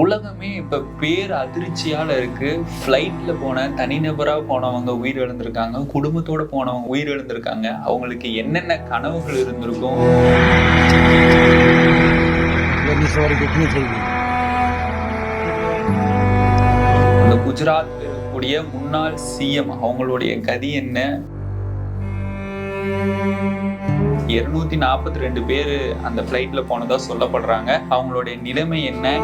உலகமே இப்போ பேர் அதிர்ச்சியால் இருக்குது ஃப்ளைட்டில் போன தனிநபராக போனவங்க உயிர் இழந்திருக்காங்க. குடும்பத்தோடு போனவங்க உயிர் இழந்திருக்காங்க. அவங்களுக்கு என்னென்ன கனவுகள் இருந்திருக்கும் இந்த குஜராத் இருக்கக்கூடிய முன்னாள் சிஎம் அவங்களுடைய கதி என்ன? இருநூத்தி நாற்பத்தி ரெண்டு பேர் அந்த ஃப்ளைட்டில் போனதாக சொல்லப்படுறாங்க. அவங்களுடைய நிலைமை என்ன?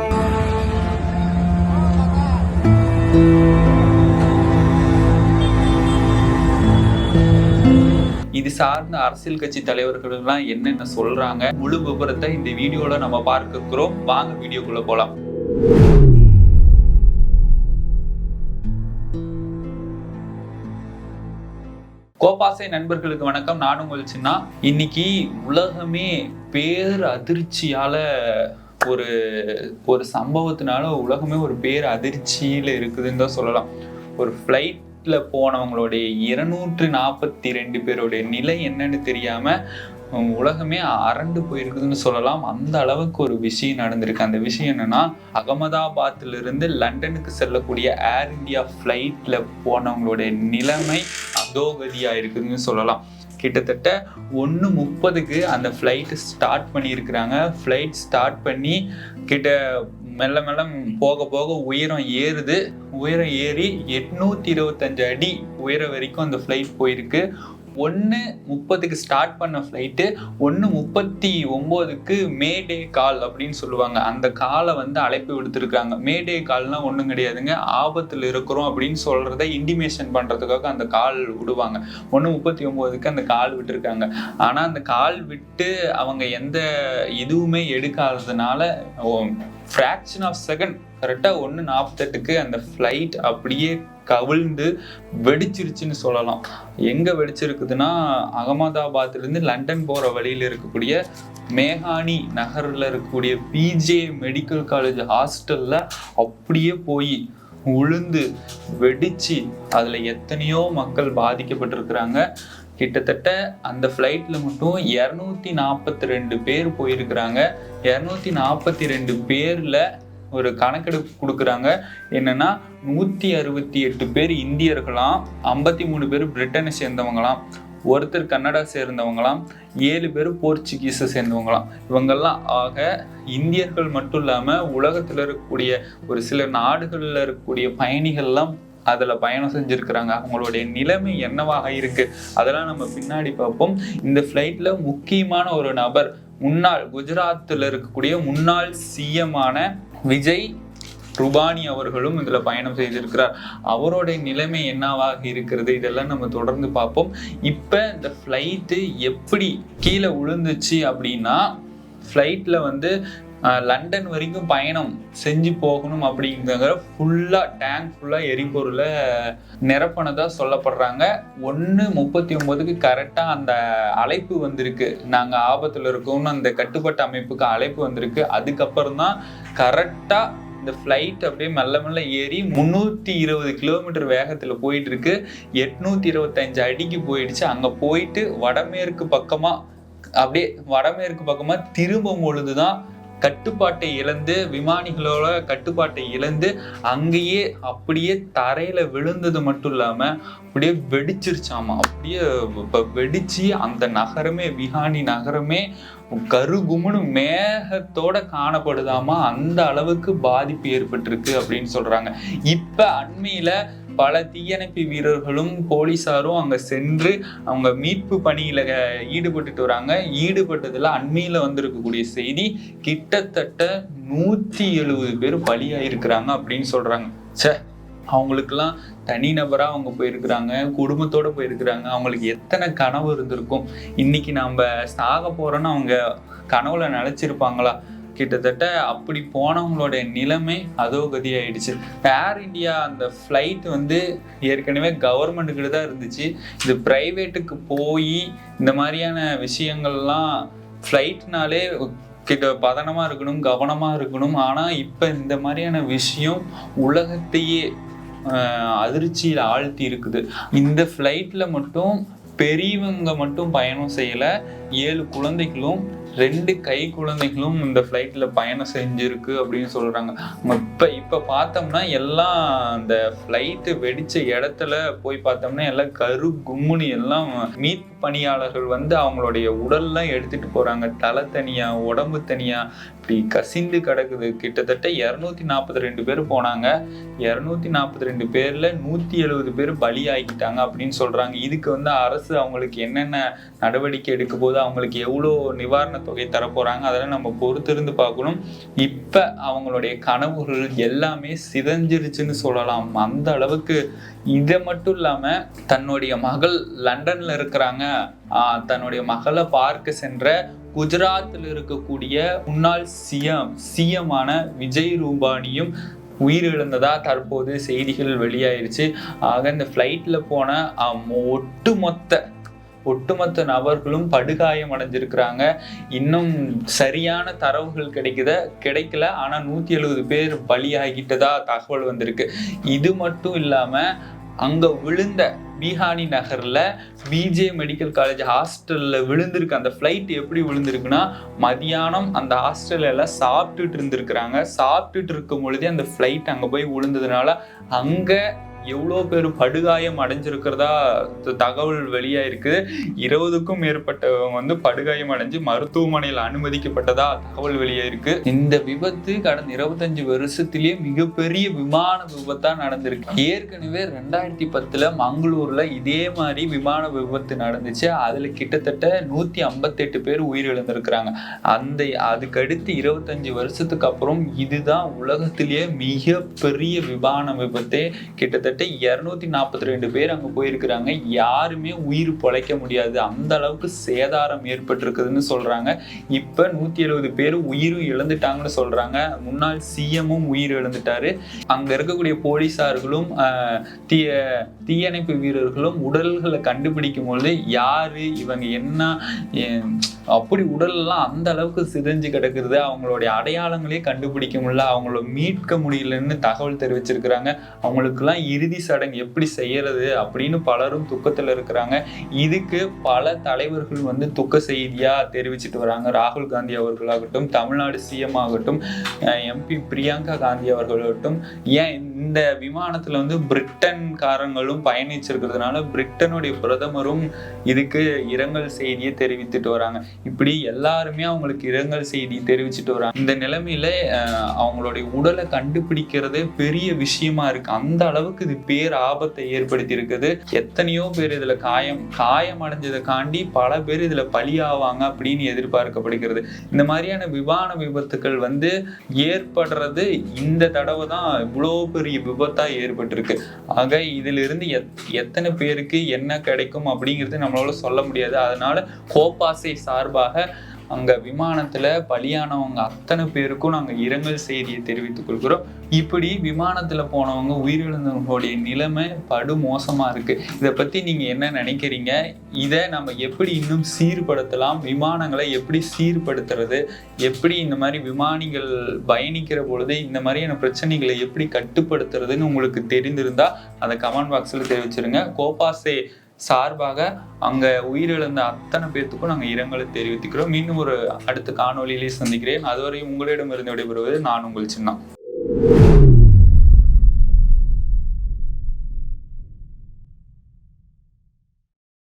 சார்ந்த அரசியல் கட்சி தலைவர்கள் எல்லாம் என்னென்ன சொல்றாங்க முழு விவரத்தை இந்த வீடியோல நம்ம பார்க்கிறோம். வாங்க வீடியோக்குள்ள போலாம். கோபாசை நண்பர்களுக்கு வணக்கம். நானும் உங்கள் சின்னா. இன்னைக்கு உலகமே பேர் அதிர்ச்சியால ஒரு ஒரு சம்பவத்தினால உலகமே ஒரு பேர் அதிர்ச்சியில இருக்குதுன்னு தான் சொல்லலாம். ஒரு ஃப்ளைட்ல போனவங்களுடைய இருநூற்று நாற்பத்தி ரெண்டு பேருடைய நிலை என்னன்னு தெரியாம உலகமே அரண்டு போயிருக்குதுன்னு சொல்லலாம். அந்த அளவுக்கு ஒரு விஷயம் நடந்திருக்கு. அந்த விஷயம் என்னன்னா அகமதாபாத்ல இருந்து லண்டனுக்கு செல்லக்கூடிய ஏர் இந்தியா ஃப்ளைட்ல போனவங்களுடைய நிலைமை அதோகதியா இருக்குதுன்னு சொல்லலாம். கிட்டத்தட்ட ஒன்று முப்பதுக்கு அந்த ஃப்ளைட்டு ஸ்டார்ட் பண்ணியிருக்கிறாங்க. ஃப்ளைட் ஸ்டார்ட் பண்ணி கிட்ட மெல்ல மெல்ல போக போக உயரம் ஏறுது. உயரம் ஏறி எட்நூற்றி இருபத்தஞ்சு அடி உயரம் வரைக்கும் அந்த ஃப்ளைட் போயிருக்கு. ஒன்று முப்பதுக்கு ஸ்டார்ட் பண்ண ஃப்ளைட்டு ஒன்று முப்பத்தி ஒம்போதுக்கு மே டே கால் அப்படின்னு சொல்லுவாங்க. அந்த காலை வந்து அழைப்பு விடுத்திருக்காங்க. மே டே கால்னால் ஒன்றும் கிடையாதுங்க. ஆபத்தில் இருக்கிறோம் அப்படின்னு சொல்கிறத இன்டிமேஷன் பண்ணுறதுக்காக அந்த கால் விடுவாங்க. ஒன்று முப்பத்தி ஒம்போதுக்கு அந்த கால் விட்டுருக்காங்க. ஆனால் அந்த கால் விட்டு அவங்க எந்த இதுவுமே எடுக்காததுனால ஃப்ராக்ஷன் ஆஃப் செகண்ட் கரெக்டாக ஒன்று நாற்பத்தெட்டுக்கு அந்த ஃப்ளைட் அப்படியே கவிழ்ந்து வெடிச்சிருச்சுன்னு சொல்லலாம். எங்கே வெடிச்சிருக்குதுன்னா அகமதாபாத்லேருந்து லண்டன் போகிற வழியில் இருக்கக்கூடிய மேகானி நகரில் இருக்கக்கூடிய பிஜே மெடிக்கல் காலேஜ் ஹாஸ்டலில் அப்படியே போய் உளுந்து வெடிச்சு அதில் எத்தனையோ மக்கள் பாதிக்கப்பட்டிருக்கிறாங்க. கிட்டத்தட்ட அந்த ஃப்ளைட்டில் மட்டும் இரநூத்தி நாற்பத்தி ரெண்டு பேர் போயிருக்கிறாங்க. இரநூத்தி நாற்பத்தி ரெண்டு பேரில் ஒரு கணக்கெடுப்பு கொடுக்குறாங்க. என்னென்னா நூற்றி அறுபத்தி எட்டு பேர் இந்தியர்களாம் ஐம்பத்தி மூணு பேர் பிரிட்டனை சேர்ந்தவங்களாம் ஒருத்தர் கன்னடா சேர்ந்தவங்களாம் ஏழு பேர் போர்ச்சுகீஸை சேர்ந்தவங்களாம். இவங்கெல்லாம் ஆக இந்தியர்கள் மட்டும் இல்லாமல் உலகத்தில் இருக்கக்கூடிய ஒரு சில நாடுகளில் இருக்கக்கூடிய பயணிகள்லாம் அதில் பயணம் செஞ்சுருக்கிறாங்க. அவங்களுடைய நிலைமை என்னவாக இருக்கு? அதெல்லாம் நம்ம பின்னாடி பார்ப்போம். இந்த ஃப்ளைட்டில் முக்கியமான ஒரு நபர் முன்னாள் குஜராத்தில் இருக்கக்கூடிய முன்னாள் சிஎமான விஜய் ருபானி அவர்களும் இதுல பயணம் செய்திருக்கிறார். அவருடைய நிலைமை என்னவாக இருக்கிறது? இதெல்லாம் நம்ம தொடர்ந்து பார்ப்போம். இப்போ இந்த ஃப்ளைட்டு எப்படி கீழே விழுந்துச்சு அப்படின்னா ஃப்ளைட்ல வந்து லண்டன் வரைக்கும் பயணம் செஞ்சு போகணும் அப்படிங்கிற ஃபுல்லாக டேங்க் ஃபுல்லாக எரிபொருளை நிரப்பினதாக சொல்லப்படுறாங்க. ஒன்று முப்பத்தி ஒன்பதுக்கு கரெக்டாக அந்த அழைப்பு வந்திருக்கு. நாங்கள் ஆபத்தில் இருக்கோம்னு அந்த கட்டுப்பாட்டு அமைப்புக்கு அழைப்பு வந்திருக்கு. அதுக்கப்புறம் தான் கரெக்டாக இந்த ஃப்ளைட் அப்படியே மெல்ல மெல்ல ஏறி முந்நூற்றி இருபது கிலோமீட்டர் வேகத்தில் போயிட்டு இருக்கு எட்நூற்றி இருபத்தஞ்சு அடிக்கு போயிடுச்சு. அங்கே போயிட்டு வடமேற்கு பக்கமாக அப்படியே வடமேற்கு பக்கமாக திரும்பும் பொழுது தான் கட்டுப்பாட்டை இழந்து விமானிகளோட கட்டுப்பாட்டை இழந்து அங்கேயே அப்படியே தரையில விழுந்தது மட்டும் இல்லாம அப்படியே வெடிச்சிருச்சாமா? அப்படியே இப்போ வெடிச்சு அந்த நகரமே விஹானி நகரமே கருகுமுன்னு மேகத்தோட காணப்படுதாமா? அந்த அளவுக்கு பாதிப்பு ஏற்பட்டிருக்கு அப்படின்னு சொல்றாங்க. இப்ப அண்மையில பல தீயணைப்பு வீரர்களும் போலீஸாரும் அங்க சென்று அவங்க மீட்பு பணியில ஈடுபட்டுட்டு வராங்க. ஈடுபட்டதுல அண்மையில வந்திருக்கக்கூடிய செய்தி கிட்டத்தட்ட நூத்தி எழுபது பேர் பலியாயிருக்கிறாங்க அப்படின்னு சொல்றாங்க. ச்சே அவங்களுக்கெல்லாம் தனிநபரா அவங்க போயிருக்கிறாங்க குடும்பத்தோட போயிருக்கிறாங்க. அவங்களுக்கு எத்தனை கனவு இருந்திருக்கும்? இன்னைக்கு நம்ம சாக போறோம்னு அவங்க கனவுல நினைச்சிருப்பாங்களா? கிட்டத்தட்ட அப்படி போனவங்களோட நிலைமை அதோ கதி ஆயிடுச்சு ஏர் இந்தியா அந்த ஃப்ளைட் வந்து ஏற்கனவே கவர்மெண்ட்டுக்கிட்ட தான் இருந்துச்சு. இது பிரைவேட்டுக்கு போய் இந்த மாதிரியான விஷயங்கள்லாம் ஃப்ளைட்னாலே கிட்ட பதனமாக இருக்கணும் கவனமாக இருக்கணும். ஆனால் இப்போ இந்த மாதிரியான விஷயம் உலகத்தையே அதிர்ச்சியில் ஆழ்த்தி இருக்குது. இந்த ஃப்ளைட்டில் மட்டும் பெரியவங்க மட்டும் பயணம் செய்யலை. ஏழு குழந்தைகளும் ரெண்டு கை குழந்தைகளும் இந்த ஃப்ளைட்டில் பயணம் செஞ்சுருக்கு அப்படின்னு சொல்கிறாங்க இப்போ இப்போ பார்த்தோம்னா எல்லாம் அந்த ஃப்ளைட்டு வெடித்த இடத்துல போய் பார்த்தோம்னா எல்லாம் கரு கும்முனி எல்லாம் மீட்பு பணியாளர்கள் வந்து அவங்களுடைய உடல்லாம் எடுத்துகிட்டு போகிறாங்க தலை தனியாக உடம்பு தனியாக இப்படி கசிந்து கிடக்குது. கிட்டத்தட்ட இரநூத்தி நாற்பத்தி ரெண்டு பேர் போனாங்க. இரநூத்தி நாற்பத்தி ரெண்டு பேரில் நூற்றி எழுபது பேர் பலியாகிட்டாங்க அப்படின்னு சொல்கிறாங்க இதுக்கு வந்து அரசு அவங்களுக்கு என்னென்ன நடவடிக்கை எடுக்க போது அவங்களுக்கு எவ்வளோ நிவாரண தொகை தரப்போறாங்க. அதெல்லாம் நம்ம பொறுத்திருந்து பார்க்கணும். இப்ப அவங்களுடைய கனவுகள் எல்லாமே சிதஞ்சிருச்சுன்னு சொல்லலாம். அந்த அளவுக்கு இதை மட்டும் இல்லாம தன்னுடைய மகள் லண்டன்ல இருக்கிறாங்க. ஆஹ் தன்னுடைய மகளை பார்க்க சென்ற குஜராத்தில் இருக்கக்கூடிய முன்னாள் சிஎம் சிஎமான விஜய் ரூபானியும் உயிரிழந்ததா தற்போது செய்திகள் வெளியாயிருச்சு. ஆக இந்த ஃப்ளைட்ல போன ஒட்டுமொத்த ஒட்டுமொத்த நபர்களும் படுகாயம் அடைஞ்சிருக்கிறாங்க. இன்னும் சரியான தரவுகள் கிடைக்குத கிடைக்கல. ஆனால் நூற்றி எழுபது பேர் பலியாகிட்டதா தகவல் வந்திருக்கு. இது மட்டும் இல்லாமல் அங்கே விழுந்த பீஹானி நகரில் பிஜே மெடிக்கல் காலேஜ் ஹாஸ்டலில் விழுந்திருக்கு. அந்த ஃப்ளைட் எப்படி விழுந்திருக்குன்னா மதியானம் அந்த ஹாஸ்டல்ல சாப்பிட்டுட்டு இருந்திருக்கிறாங்க. சாப்பிட்டுட்டு இருக்கும் பொழுதே அந்த ஃப்ளைட் அங்கே போய் விழுந்ததுனால அங்கே எவ்வளோ பேர் படுகாயம் அடைஞ்சிருக்கிறதா தகவல் வெளியாயிருக்கு. இருபதுக்கும் மேற்பட்டவங்க வந்து படுகாயம் அடைஞ்சு மருத்துவமனையில் அனுமதிக்கப்பட்டதா தகவல் வெளியாயிருக்கு. இந்த விபத்து கடந்த இருபத்தஞ்சு வருஷத்திலேயே மிகப்பெரிய விமான விபத்தாக நடந்திருக்கு. ஏற்கனவே ரெண்டாயிரத்தி பத்துல மங்களூர்ல இதே மாதிரி விமான விபத்து நடந்துச்சு. அதுல கிட்டத்தட்ட நூத்தி ஐம்பத்தெட்டு பேர் உயிரிழந்திருக்கிறாங்க. அந்த அதுக்கடுத்து இருபத்தஞ்சு வருஷத்துக்கு அப்புறம் இதுதான் உலகத்திலேயே மிகப்பெரிய விமான விபத்தே. கிட்டத்தட்ட இருநூத்தி நாற்பத்தி ரெண்டு பேர் அங்க போயிருக்கிறாங்க. யாருமே உயிர் பொழைக்க முடியாது. அந்த அளவுக்கு சேதாரம் ஏற்பட்டிருக்குதுன்னு சொல்றாங்க. இப்ப நூத்தி எழுபது பேர் உயிரும் இழந்துட்டாங்கன்னு சொல்றாங்க. முன்னாள் சிஎம்மும் உயிர் இழந்துட்டாரு. அங்க இருக்கக்கூடிய போலீசார்களும் தீய தீயணைப்பு வீரர்களும் உடல்களை கண்டுபிடிக்கும் பொழுது யாரு இவங்க என்ன அப்படி உடல்லாம் அந்த அளவுக்கு சிதைஞ்சு கிடக்குது அவங்களுடைய அடையாளங்களே கண்டுபிடிக்க முடியல அவங்கள மீட்க முடியலன்னு தகவல் தெரிவிச்சிருக்கிறாங்க. அவங்களுக்கெல்லாம் இறுதி சடங்கு எப்படி செய்யறது அப்படின்னு பலரும் துக்கத்தில் இருக்கிறாங்க. இதுக்கு பல தலைவர்கள் வந்து துக்க செய்தியாக தெரிவிச்சிட்டு வராங்க. ராகுல் காந்தி அவர்களாகட்டும் தமிழ்நாடு சிஎம் ஆகட்டும் எம்பி பிரியங்கா காந்தி அவர்களாகட்டும் ஏன் இந்த விமானத்துல வந்து பிரிட்டன்காரங்களும் பயணிச்சிருக்கிறதுனால பிரிட்டனுடைய பிரதமரும் இதுக்கு இரங்கல் செய்தியை தெரிவித்துட்டு வராங்க. இப்படி எல்லாருமே அவங்களுக்கு இரங்கல் செய்தி தெரிவிச்சுட்டு வராங்க. இந்த நிலைமையில அவங்களுடைய உடலை கண்டுபிடிக்கிறதே பெரிய விஷயமா இருக்கு. அந்த அளவுக்கு இது பேர் ஆபத்தை ஏற்படுத்தி இருக்குது எத்தனையோ பேர் இதுல காயம் காயம் அடைஞ்சதை காண்டி பல பேர் இதுல பலியாவாங்க அப்படின்னு எதிர்பார்க்கப்படுகிறது. இந்த மாதிரியான விமான விபத்துக்கள் வந்து ஏற்படுறது இந்த தடவை தான் இவ்வளோ பெரிய விபத்தா ஏற்பட்டிருக்கு. ஆக இதுல இருந்து எத் எத்தனை பேருக்கு என்ன கிடைக்கும் அப்படிங்கிறது நம்மளால சொல்ல முடியாது. அதனால கோபாசை சார்பாக அங்க விமானத்துல பலியானவங்க அத்தனை பேருக்கும் நாங்க இரங்கல் செய்தியை தெரிவித்துக் கொள்கிறோம். இப்படி விமானத்துல போனவங்க உயிரிழந்தவங்களுடைய நிலைமை படு மோசமா இருக்கு. இதை பத்தி நீங்க என்ன நினைக்கிறீங்க? இதை நம்ம எப்படி இன்னும் சீர்படுத்தலாம்? விமானங்களை எப்படி சீர்படுத்துறது? எப்படி இந்த மாதிரி விமானிகள் பயணிக்கிற பொழுது இந்த மாதிரியான பிரச்சனைகளை எப்படி கட்டுப்படுத்துறதுன்னு உங்களுக்கு தெரிந்திருந்தா அதை கமெண்ட் பாக்ஸில் தெரிவிச்சிருங்க. கோபாசே சார்பாக அங்கே உயிரிழந்த அத்தனை பேர்த்துக்கும் நாங்கள் இரங்கலை தெரிவித்துக்கிறோம். மீண்டும் ஒரு அடுத்த காணொலியிலே சந்திக்கிறேன். அதுவரை உங்களிடமிருந்து விடைபெறுவது நான் உங்கள் சின்னம்.